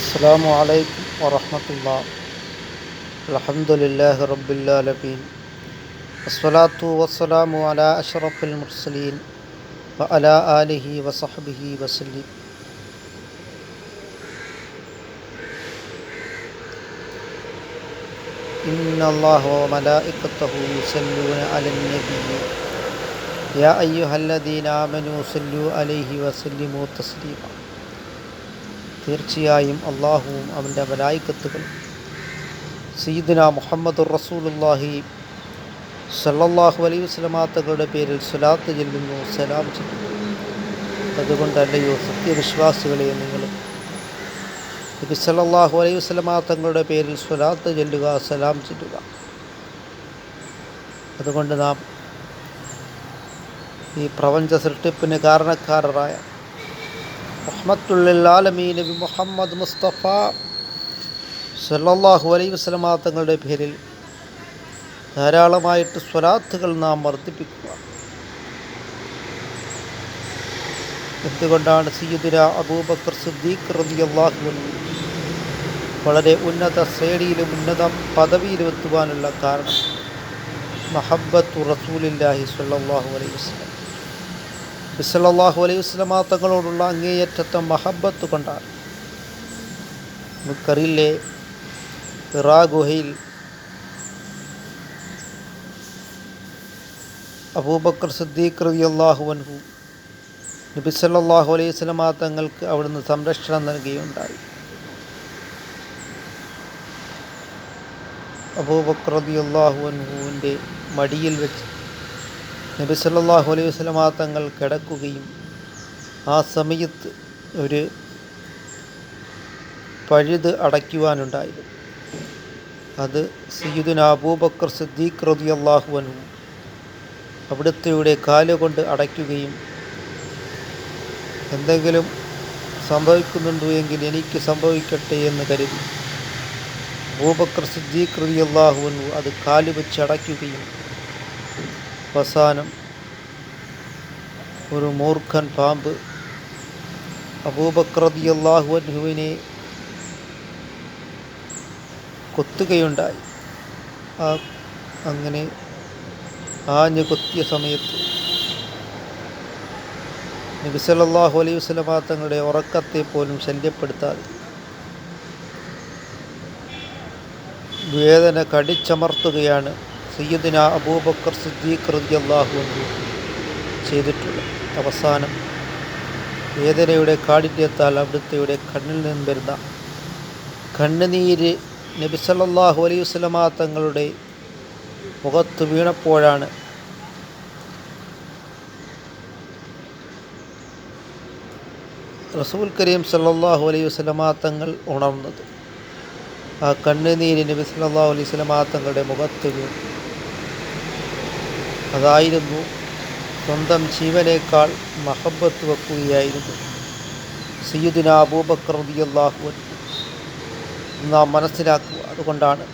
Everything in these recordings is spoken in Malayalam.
السلام عليكم ورحمة الله. الحمد لله رب العالمين. والصلاة والسلام على أشرف المرسلين وعلى آله وصحبه وسلم. إن الله وملائكته يصلون على النبي. يا أيها الذين آمنوا صلوا عليه وسلموا تسليما. തീർച്ചയായും അള്ളാഹുവും അവന്റെ മലായിക്കത്തുകൾ സീദന മുഹമ്മദ് റസൂലുല്ലാഹി സല്ലല്ലാഹു അലൈഹി വസ്ലമാത്തകളുടെ പേരിൽ സ്വലാത്ത് ചെല്ലുന്നു സലാം ചെല്ലുന്നു. അതുകൊണ്ടല്ലയോ സത്യവിശ്വാസികളെ നിങ്ങൾ. നബി സല്ലല്ലാഹു അലൈഹി വസ്ലമാത്തങ്ങളുടെ പേരിൽ സ്വലാത്ത് ചെല്ലുക സലാം ചെല്ലുക. അതുകൊണ്ട് നാം ഈ പ്രപഞ്ച സൃഷ്ടിപ്പിന് കാരണക്കാരരായ റഹ്മത്തുല്ലാലമീ നബി മുഹമ്മദ് മുസ്തഫ സല്ലാഹു അലൈ വസ്ലമാങ്ങളുടെ പേരിൽ ധാരാളമായിട്ട് സ്വലാത്തുകൾ നാം വർദ്ധിപ്പിക്കുക. എന്തുകൊണ്ടാണ് സയ്യിദുര അബൂബക്കർ സിദ്ദീഖ് റളിയല്ലാഹു അൻഹു വളരെ ഉന്നത ശ്രേണിയിലും ഉന്നത പദവിയിലും എത്തുവാനുള്ള കാരണം മഹബത്തു റസൂലില്ലാഹി സല്ലാഹു അലൈഹി വസല്ലം. ബിസലല്ലാഹു അലൈഹി വസ്ലമ തങ്ങളോടുള്ള അങ്ങേയറ്റത്തെ മഹബത്ത് കൊണ്ടാണ്. നമുക്കറിയില്ലേ ഇറാ ഗുഹയിൽ അബൂബക്കർ സിദ്ദീഖ് റതി അള്ളാഹു അൻഹു നബി സല്ലല്ലാഹു അലൈഹി വസല്ലമ തങ്ങൾക്ക് അവിടുന്ന് സംരക്ഷണം നൽകുകയുണ്ടായി. അബൂബക്കർ റതി അള്ളാഹു അൻഹുവിന്റെ മടിയിൽ വെച്ച് നബി സല്ലല്ലാഹു അലൈഹി വസല്ലമ തങ്ങൾ കിടക്കുകയും ആ സമയത്ത് ഒരു പഴുത് അടയ്ക്കുവാനുണ്ടായിരുന്നു. അത് സയ്യിദുന അബൂബക്കർ സിദ്ദീഖ് റളിയല്ലാഹു അൻഹു അവിടുത്തെയുടെ കാലുകൊണ്ട് അടയ്ക്കുകയും എന്തെങ്കിലും സംഭവിക്കുന്നുണ്ടോ എങ്കിൽ എനിക്ക് സംഭവിക്കട്ടെ എന്ന് കരുതി. അബൂബക്കർ സിദ്ദീഖ് റളിയല്ലാഹു അൻഹു അത് കാലുവെച്ച് അടയ്ക്കുകയും അവസാനം ഒരു മൂർഖൻ പാമ്പ് അബൂബക്രതി അള്ളാഹു അൻഹുവിനെ കൊത്തുകയുണ്ടായി. ആ അങ്ങനെ ആഞ്ഞു കൊത്തിയ സമയത്ത് നബിസലല്ലാഹു അലൈഹി വസ്ലമ തങ്ങളുടെ ഉറക്കത്തെ പോലും ശല്യപ്പെടുത്താതെ വേദന കടിച്ചമർത്തുകയാണ് സയ്യിദിന അബൂബക്കർ സിദ്ദീഖ് റളിയല്ലാഹു അൻഹു ചെയ്തിട്ടുള്ള അവസാനം വേദനയുടെ കാഠിന്യത്താൽ അവിടുത്തെയുടെ കണ്ണിൽ നിന്ന് വരുന്ന കണ്ണുനീര് നബി സല്ലല്ലാഹു അലൈഹി വസല്ലമ തങ്ങളുടെ മുഖത്ത് വീണപ്പോഴാണ് റസൂൽ കരീം സല്ലാഹു അലൈഹി വസ്ലമാ തങ്ങൾ ഉണർന്നത്. ആ കണ്ണുനീര് നബി സല്ലല്ലാഹു അലൈഹി വസല്ലമ തങ്ങളുടെ മുഖത്ത് വീണു. അതായിരുന്നു സ്വന്തം ജീവനേക്കാൾ മഹബത്ത് വെക്കുകയായിരുന്നു സയ്യുദിന അബൂബക്കർ നാം മനസ്സിലാക്കുക അതുകൊണ്ടാണ്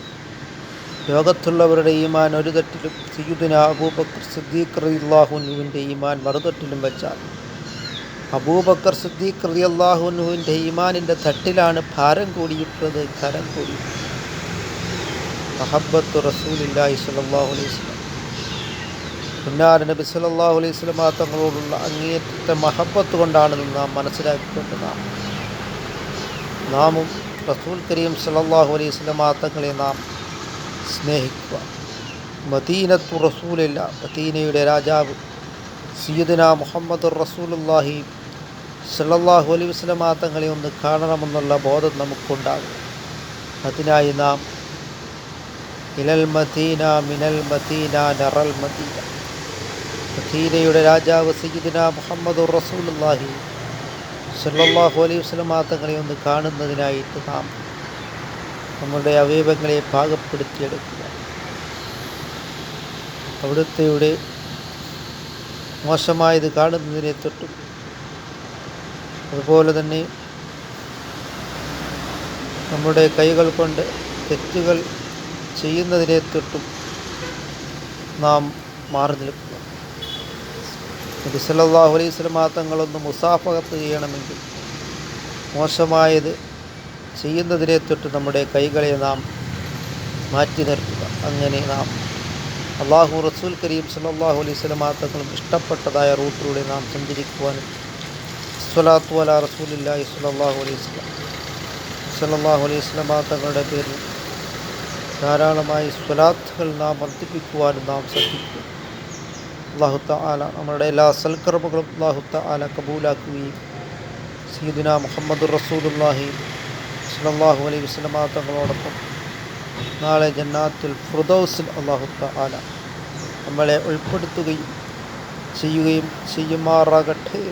ലോകത്തുള്ളവരുടെ ഈമാൻ ഒരു തട്ടിലും സയ്യുദിന അബൂബക്കർ സിദ്ദീഖ് റളിയല്ലാഹുവിന്റെ ഈമാൻ മറുതട്ടിലും വെച്ചാൽ അബൂബക്കർ സിദ്ദീഖ് റളിയല്ലാഹുവിന്റെ ഈമാനിന്റെ തട്ടിലാണ് ഭാരം കൂടിയിട്ടുള്ളത് കരം കൂടിയിട്ടുള്ളത്. മഹബത്ത് റസൂലില്ലാഹി സ്വല്ലല്ലാഹു അലൈഹി പുന്നാര നബി സല്ലല്ലാഹു അലൈഹി സ്വലമ തങ്ങളോടുള്ള അങ്ങേയറ്റത്തെ മഹബത്ത് കൊണ്ടാണെന്ന് നാം മനസ്സിലാക്കിക്കൊണ്ട് നാം നാമും റസൂൽ കരീം സല്ലല്ലാഹു അലൈഹി വസല്ലം തങ്ങളെ നാം സ്നേഹിക്കുക. മദീനത്തു റസൂലില്ല മദീനയുടെ രാജാവ് സീദന മുഹമ്മദ് റസൂലുല്ലാഹി സല്ലല്ലാഹു അലൈഹി വസല്ലം തങ്ങളെ ഒന്ന് കാണണമെന്നുള്ള ബോധം നമുക്കുണ്ടാകും. അതിനായി നാം ഇലൽ മദീന മിനൽ മദീന നറൽ മദീന. മദീനയുടെ രാജാവ് സയ്യിദിന മുഹമ്മദ് റസൂലുള്ളാഹി സല്ലല്ലാഹു അലൈഹി വസല്ലം തങ്ങളെ ഒന്ന് കാണുന്നതിനായിട്ട് നാം നമ്മുടെ അവയവങ്ങളെ പാകപ്പെടുത്തിയെടുക്കുക. അവിടുത്തെയുടെ മോശമായത് കാണുന്നതിനെ തൊട്ടും അതുപോലെ തന്നെ നമ്മുടെ കൈകൾ കൊണ്ട് തെറ്റുകൾ ചെയ്യുന്നതിനെ തൊട്ടും നാം മാറി നിൽക്കുക നബി സല്ലല്ലാഹു അലൈഹി സ്വലമാ തങ്ങളൊന്ന് മുസാഫഹത്ത് ചെയ്യണമെങ്കിൽ മോശമായത് ചെയ്യുന്നതിനെ തൊട്ട് നമ്മുടെ കൈകളെ നാം മാറ്റി നിർത്തുക. അങ്ങനെ നാം അള്ളാഹു റസൂൽ കരീം സല്ലാഹു അലൈഹി സ്വലമാ തങ്ങളും ഇഷ്ടപ്പെട്ടതായ റൂട്ടിലൂടെ നാം സഞ്ചരിക്കുവാനും സ്വലാത്തു അല റസൂലില്ലാഹി സ്വല്ലല്ലാഹു അലൈഹി വസല്ലം. സല്ലല്ലാഹു അലൈഹി വസല്ലമ തങ്ങളുടെ പേരിൽ ധാരാളമായി സ്വലാത്തുകൾ നാം വർദ്ധിപ്പിക്കുവാനും നാം ശ്രദ്ധിക്കുക അള്ളാഹു താല നമ്മുടെ എല്ലാ സൽക്കർമ്മങ്ങളും അള്ളാഹു താല കബൂലാക്കുകയും സീദിന മുഹമ്മദ് റസൂദുല്ലാഹി സലാഹു അലൈഹി വസല്ലമ തങ്ങളോടൊപ്പം നാളെ ജന്നാത്തുൽ ഫുർദൌസിൽ അള്ളാഹു താല നമ്മളെ ഉൾപ്പെടുത്തുകയും ചെയ്യുകയും ചെയ്യുമാറാകട്ടെ.